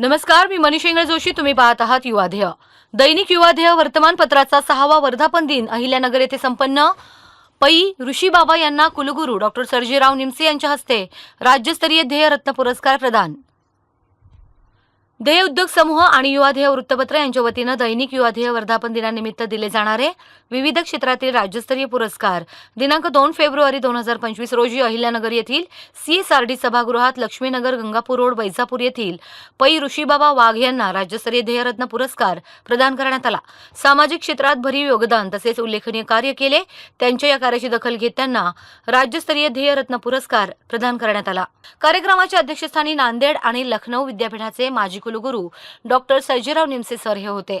नमस्कार मी मनीष इंगळे जोशी. तुम्ही पाहत आहात युवाध्येय दैनिक युवाध्येय वर्तमानपत्राचा सहावा वर्धापन दिन अहिल्यानगर येथे संपन्न. पै. ऋषी बाबा यांना कुलगुरू डॉक्टर सर्जीराव निमसे यांच्या हस्ते राज्यस्तरीय ध्येय रत्न पुरस्कार प्रदान. ध्येय उद्योग समूह आणि युवाधेय वृत्तपत्र यांच्या वतीनं दैनिक युवाध्येय वर्धापन दिनानिमित्त दिले जाणारे विविध क्षेत्रातील राज्यस्तरीय पुरस्कार. दिनांक दोन फेब्रुवारी दोन हजार पंचवीस रोजी अहिल्यानगर येथील सीएसआरडी सभागृहात लक्ष्मीनगर गंगापूर रोड बैजापूर येथील पै ऋषीबाबा वाघ यांना राज्यस्तरीय ध्येयरत्न पुरस्कार प्रदान करण्यात आला. सामाजिक क्षेत्रात भरीव योगदान तसेच उल्लेखनीय कार्य केले. त्यांच्या या कार्याची दखल घेत त्यांना राज्यस्तरीय ध्येयरत्न पुरस्कार प्रदान करण्यात आला. कार्यक्रमाच्या अध्यक्षस्थानी नांदेड आणि लखनौ विद्यापीठाचे माजी कुलगुरू डॉक्टर सर्जेराव निमसे सर हे होते.